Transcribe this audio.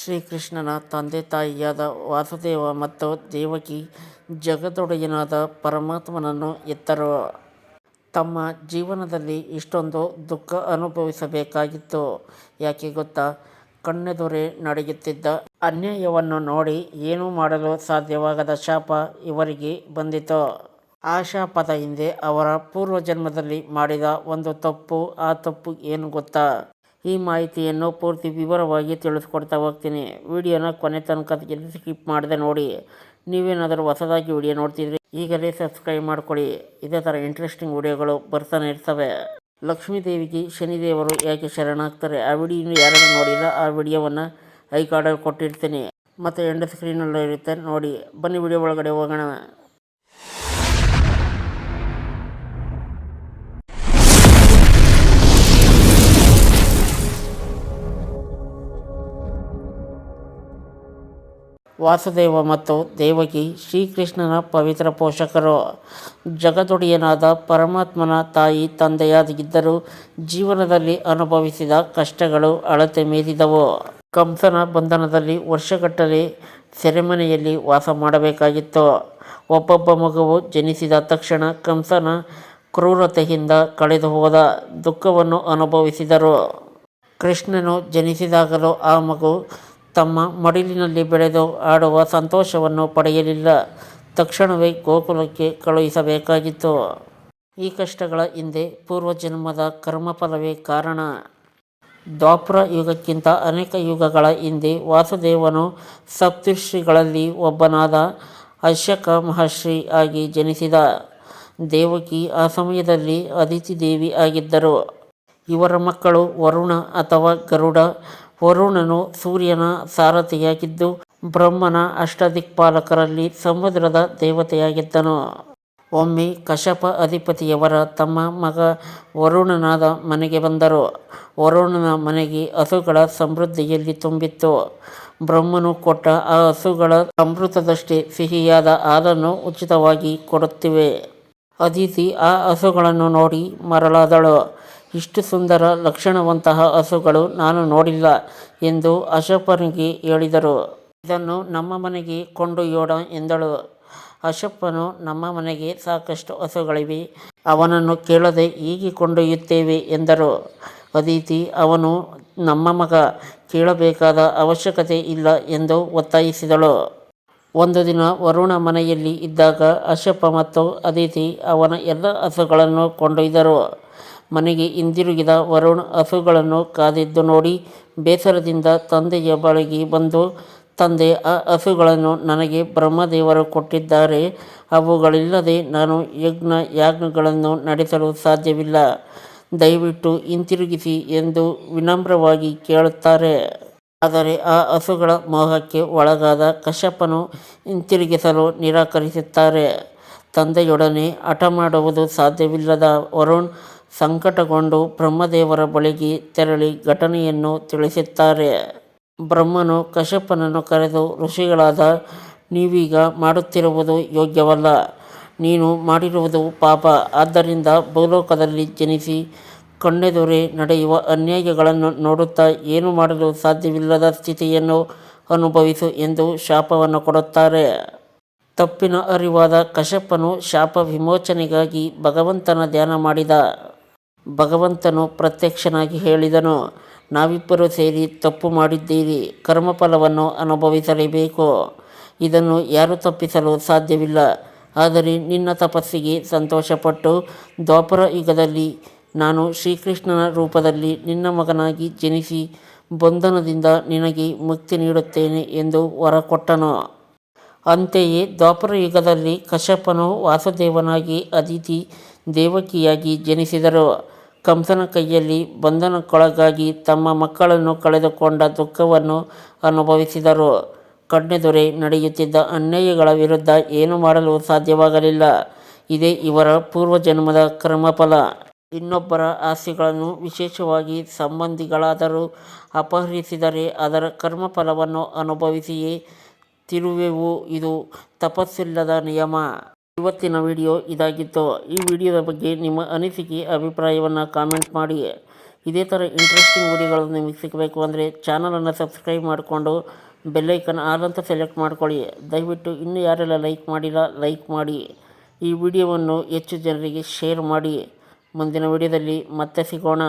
ಶ್ರೀಕೃಷ್ಣನ ತಂದೆ-ತಾಯಿಯಾದ ವಾಸುದೇವ ಮತ್ತು ದೇವಕಿ ಜಗದೊಡೆಯನಾದ ಪರಮಾತ್ಮನನ್ನು ಎತ್ತರು. ತಮ್ಮ ಜೀವನದಲ್ಲಿ ಇಷ್ಟೊಂದು ದುಃಖ ಅನುಭವಿಸಬೇಕಾಗಿತ್ತು ಯಾಕೆ ಗೊತ್ತಾ? ಕಣ್ಣೆದುರೇ ನಡೆಯುತ್ತಿದ್ದ ಅನ್ಯಾಯವನ್ನು ನೋಡಿ ಏನೂ ಮಾಡಲು ಸಾಧ್ಯವಾಗದ ಶಾಪ ಇವರಿಗೆ ಬಂದಿತು. ಆ ಶಾಪದ ಹಿಂದೆ ಅವರ ಪೂರ್ವಜನ್ಮದಲ್ಲಿ ಮಾಡಿದ ಒಂದು ತಪ್ಪು. ಆ ತಪ್ಪು ಏನು ಗೊತ್ತಾ? ಈ ಮಾಹಿತಿಯನ್ನು ಪೂರ್ತಿ ವಿವರವಾಗಿ ತಿಳಿಸ್ಕೊಡ್ತಾ ಹೋಗ್ತೀನಿ. ವಿಡಿಯೋನ ಕೊನೆ ತನಕ ಸ್ಕಿಪ್ ಮಾಡದೆ ನೋಡಿ. ನೀವೇನಾದರೂ ಹೊಸದಾಗಿ ವಿಡಿಯೋ ನೋಡ್ತಿದ್ರಿ ಈಗಲೇ ಸಬ್ಸ್ಕ್ರೈಬ್ ಮಾಡ್ಕೊಳ್ಳಿ. ಇದೇ ಥರ ಇಂಟ್ರೆಸ್ಟಿಂಗ್ ವಿಡಿಯೋಗಳು ಬರ್ತಾನೆ ಇರ್ತವೆ. ಲಕ್ಷ್ಮೀ ದೇವಿಗೆ ಶನಿದೇವರು ಯಾಕೆ ಶರಣಾಗ್ತಾರೆ? ಆ ವಿಡಿಯೋ ಯಾರಾದರೂ ನೋಡಿಲ್ಲ ಆ ವಿಡಿಯೋವನ್ನು ಐ ಕಾರ್ಡಲ್ಲಿ ಕೊಟ್ಟಿರ್ತೀನಿ ಮತ್ತು ಎಂಡ್ ಸ್ಕ್ರೀನಲ್ಲೂ ಇರುತ್ತೆ ನೋಡಿ. ಬನ್ನಿ, ವಿಡಿಯೋ ಒಳಗಡೆ ಹೋಗೋಣ. ವಾಸುದೇವ ಮತ್ತು ದೇವಕಿ ಶ್ರೀಕೃಷ್ಣನ ಪವಿತ್ರ ಪೋಷಕರು. ಜಗದೊಡೆಯನಾದ ಪರಮಾತ್ಮನ ತಾಯಿ ತಂದೆಯಾಗಿದ್ದರೂ ಜೀವನದಲ್ಲಿ ಅನುಭವಿಸಿದ ಕಷ್ಟಗಳು ಅಳತೆ ಮೀರಿದವು. ಕಂಸನ ಬಂಧನದಲ್ಲಿ ವರ್ಷಗಟ್ಟಲೆ ಸೆರೆಮನೆಯಲ್ಲಿ ವಾಸ ಮಾಡಬೇಕಾಗಿತ್ತು. ಒಬ್ಬೊಬ್ಬ ಮಗುವು ಜನಿಸಿದ ತಕ್ಷಣ ಕಂಸನ ಕ್ರೂರತೆಯಿಂದ ಕಳೆದುಹೋದ ದುಃಖವನ್ನು ಅನುಭವಿಸಿದರು. ಕೃಷ್ಣನು ಜನಿಸಿದಾಗಲೂ ಆ ಮಗು ತಮ್ಮ ಮಡಿಲಿನಲ್ಲಿ ಬೆಳೆದು ಆಡುವ ಸಂತೋಷವನ್ನು ಪಡೆಯಲಿಲ್ಲ. ತಕ್ಷಣವೇ ಗೋಕುಲಕ್ಕೆ ಕಳುಹಿಸಬೇಕಾಗಿತ್ತು. ಈ ಕಷ್ಟಗಳ ಹಿಂದೆ ಪೂರ್ವಜನ್ಮದ ಕರ್ಮಫಲವೇ ಕಾರಣ. ದ್ವಾಪರ ಯುಗಕ್ಕಿಂತ ಅನೇಕ ಯುಗಗಳ ಹಿಂದೆ ವಾಸುದೇವನು ಸಪ್ತರ್ಷಿಗಳಲ್ಲಿ ಒಬ್ಬನಾದ ಅಶ್ಯಕ ಮಹರ್ಷಿ ಆಗಿ ಜನಿಸಿದ. ದೇವಕಿ ಆ ಸಮಯದಲ್ಲಿ ಅದಿತಿ ದೇವಿ ಆಗಿದ್ದರು. ಇವರ ಮಕ್ಕಳು ವರುಣ ಅಥವಾ ಗರುಡ. ವರುಣನು ಸೂರ್ಯನ ಸಾರಥಿಯಾಗಿದ್ದು ಬ್ರಹ್ಮನ ಅಷ್ಟದಿಕ್ಪಾಲಕರಲ್ಲಿ ಸಮುದ್ರದ ದೇವತೆಯಾಗಿದ್ದನು. ಒಮ್ಮೆ ಕಶ್ಯಪ ಅಧಿಪತಿಯವರ ತಮ್ಮ ಮಗ ವರುಣನಾದ ಮನೆಗೆ ಬಂದರು. ವರುಣನ ಮನೆಗೆ ಹಸುಗಳ ಸಮೃದ್ಧಿಯಲ್ಲಿ ತುಂಬಿತ್ತು. ಬ್ರಹ್ಮನು ಕೊಟ್ಟ ಆ ಹಸುಗಳ ಅಮೃತದಷ್ಟೇ ಸಿಹಿಯಾದ ಹಾಲನ್ನು ಉಚಿತವಾಗಿ ಕೊಡುತ್ತಿವೆ. ಅದಿತಿ ಆ ಹಸುಗಳನ್ನು ನೋಡಿ ಮರುಳಾದಳು. ಇಷ್ಟು ಸುಂದರ ಲಕ್ಷಣವಂತಹ ಹಸುಗಳು ನಾನು ನೋಡಿಲ್ಲ ಎಂದು ಅಶಪ್ಪನಿಗೆ ಹೇಳಿದರು ಇದನ್ನು ನಮ್ಮ ಮನೆಗೆ ಕೊಂಡೊಯ್ಯೋಣ ಎಂದಳು. ಅಶಪ್ಪನು ನಮ್ಮ ಮನೆಗೆ ಸಾಕಷ್ಟು ಹಸುಗಳಿವೆ. ಅವನನ್ನು ಕೇಳದೆ ಹೀಗೆ ಕೊಂಡೊಯ್ಯುತ್ತೇವೆ ಎಂದರು. ಅದಿತಿ, ಅವನು ನಮ್ಮ ಮಗ. ಕೇಳಬೇಕಾದ ಅವಶ್ಯಕತೆ ಇಲ್ಲ ಎಂದು ಒತ್ತಾಯಿಸಿದಳು. ಒಂದು ದಿನ ವರುಣ ಮನೆಯಲ್ಲಿ ಇದ್ದಾಗ ಅಶಪ್ಪ ಮತ್ತು ಅದಿತಿ ಅವನ ಎಲ್ಲ ಹಸುಗಳನ್ನು ಕೊಂಡೊಯ್ದರು. ಮನೆಗೆ ಹಿಂದಿರುಗಿದ ವರುಣ್ ಹಸುಗಳನ್ನು ಕಾದಿದ್ದು ನೋಡಿ ಬೇಸರದಿಂದ ತಂದೆಯ ಬಳಿಗೆ ಬಂದು, ತಂದೆ, ಆ ಹಸುಗಳನ್ನು ನನಗೆ ಬ್ರಹ್ಮದೇವರು ಕೊಟ್ಟಿದ್ದಾರೆ. ಅವುಗಳಿಲ್ಲದೆ ನಾನು ಯಜ್ಞ ಯಾಜ್ಞಗಳನ್ನು ನಡೆಸಲು ಸಾಧ್ಯವಿಲ್ಲ. ದಯವಿಟ್ಟು ಹಿಂತಿರುಗಿಸಿ ಎಂದು ವಿನಮ್ರವಾಗಿ ಕೇಳುತ್ತಾರೆ. ಆದರೆ ಆ ಹಸುಗಳ ಮೋಹಕ್ಕೆ ಒಳಗಾದ ಕಶ್ಯಪನು ಹಿಂತಿರುಗಿಸಲು ನಿರಾಕರಿಸುತ್ತಾರೆ. ತಂದೆಯೊಡನೆ ಹಠ ಮಾಡುವುದು ಸಾಧ್ಯವಿಲ್ಲದ ವರುಣ ಸಂಕಟಗೊಂಡು ಬ್ರಹ್ಮದೇವರ ಬಳಿಗೆ ತೆರಳಿ ಘಟನೆಯನ್ನು ತಿಳಿಸುತ್ತಾರೆ. ಬ್ರಹ್ಮನು ಕಶ್ಯಪನನ್ನು ಕರೆದು, ಋಷಿಗಳಾದ ನೀವೀಗ ಮಾಡುತ್ತಿರುವುದು ಯೋಗ್ಯವಲ್ಲ. ನೀನು ಮಾಡಿರುವುದು ಪಾಪ. ಆದ್ದರಿಂದ ಭೂಲೋಕದಲ್ಲಿ ಜನಿಸಿ ಕಣ್ಣೆದುರೇ ನಡೆಯುವ ಅನ್ಯಾಯಗಳನ್ನು ನೋಡುತ್ತಾ ಏನು ಮಾಡಲು ಸಾಧ್ಯವಿಲ್ಲದ ಸ್ಥಿತಿಯನ್ನು ಅನುಭವಿಸು ಎಂದು ಶಾಪವನ್ನು ಕೊಡುತ್ತಾರೆ. ತಪ್ಪಿನ ಅರಿವಾದ ಕಶ್ಯಪನು ಶಾಪ ವಿಮೋಚನೆಗಾಗಿ ಭಗವಂತನ ಧ್ಯಾನ ಮಾಡಿದ. ಭಗವಂತನು ಪ್ರತ್ಯಕ್ಷನಾಗಿ ಹೇಳಿದನು, ನಾವಿಬ್ಬರು ಸೇರಿ ತಪ್ಪು ಮಾಡಿದ್ದೀರಿ. ಕರ್ಮಫಲವನ್ನು ಅನುಭವಿಸಲೇಬೇಕು. ಇದನ್ನು ಯಾರು ತಪ್ಪಿಸಲು ಸಾಧ್ಯವಿಲ್ಲ. ಆದರೆ ನಿನ್ನ ತಪಸ್ಸಿಗೆ ಸಂತೋಷಪಟ್ಟು ದ್ವಾಪರ ಯುಗದಲ್ಲಿ ನಾನು ಶ್ರೀಕೃಷ್ಣನ ರೂಪದಲ್ಲಿ ನಿನ್ನ ಮಗನಾಗಿ ಜನಿಸಿ ಬಂಧನದಿಂದ ನಿನಗೆ ಮುಕ್ತಿ ನೀಡುತ್ತೇನೆ ಎಂದು ವರ ಕೊಟ್ಟನು. ಅಂತೆಯೇ ದ್ವಾಪರ ಯುಗದಲ್ಲಿ ಕಶ್ಯಪನು ವಾಸುದೇವನಾಗಿ ಅದಿತಿ ದೇವಕಿಯಾಗಿ ಜನಿಸಿದರು. ಕಂಸನ ಕೈಯಲ್ಲಿ ಬಂಧನಕ್ಕೊಳಗಾಗಿ ತಮ್ಮ ಮಕ್ಕಳನ್ನು ಕಳೆದುಕೊಂಡ ದುಃಖವನ್ನು ಅನುಭವಿಸಿದರು. ಕಣ್ಣೆದುರೆ ನಡೆಯುತ್ತಿದ್ದ ಅನ್ಯಾಯಗಳ ವಿರುದ್ಧ ಏನು ಮಾಡಲು ಸಾಧ್ಯವಾಗಲಿಲ್ಲ. ಇದೇ ಇವರ ಪೂರ್ವಜನ್ಮದ ಕರ್ಮಫಲ. ಇನ್ನೊಬ್ಬರ ಆಸೆಗಳನ್ನು ವಿಶೇಷವಾಗಿ ಸಂಬಂಧಿಗಳಾದರೂ ಅಪಹರಿಸಿದರೆ ಅದರ ಕರ್ಮಫಲವನ್ನು ಅನುಭವಿಸಿಯೇ ತಿರುವೆವು ಇದು ತಪಸ್ಸಿಲ್ಲದ ನಿಯಮ. ಇವತ್ತಿನ ವಿಡಿಯೋ ಇದಾಗಿತ್ತು. ಈ ವಿಡಿಯೋದ ಬಗ್ಗೆ ನಿಮ್ಮ ಅನಿಸಿಕೆ, ಅಭಿಪ್ರಾಯವನ್ನು ಕಾಮೆಂಟ್ ಮಾಡಿ. ಇದೇ ಥರ ಇಂಟ್ರೆಸ್ಟಿಂಗ್ ವಿಡಿಯೋಗಳು ನಿಮಗೆ ಸಿಗಬೇಕು ಅಂದರೆ ಚಾನಲನ್ನು ಸಬ್ಸ್ಕ್ರೈಬ್ ಮಾಡಿಕೊಂಡು ಬೆಲ್ಲೈಕನ್ ಆಲ್ ಅಂತ ಸೆಲೆಕ್ಟ್ ಮಾಡ್ಕೊಳ್ಳಿ ದಯವಿಟ್ಟು ಇನ್ನೂ ಯಾರೆಲ್ಲ ಲೈಕ್ ಮಾಡಿಲ್ಲ ಲೈಕ್ ಮಾಡಿ ಈ ವಿಡಿಯೋವನ್ನು ಹೆಚ್ಚು ಜನರಿಗೆ ಶೇರ್ ಮಾಡಿ ಮುಂದಿನ ವಿಡಿಯೋದಲ್ಲಿ ಮತ್ತೆ ಸಿಗೋಣ.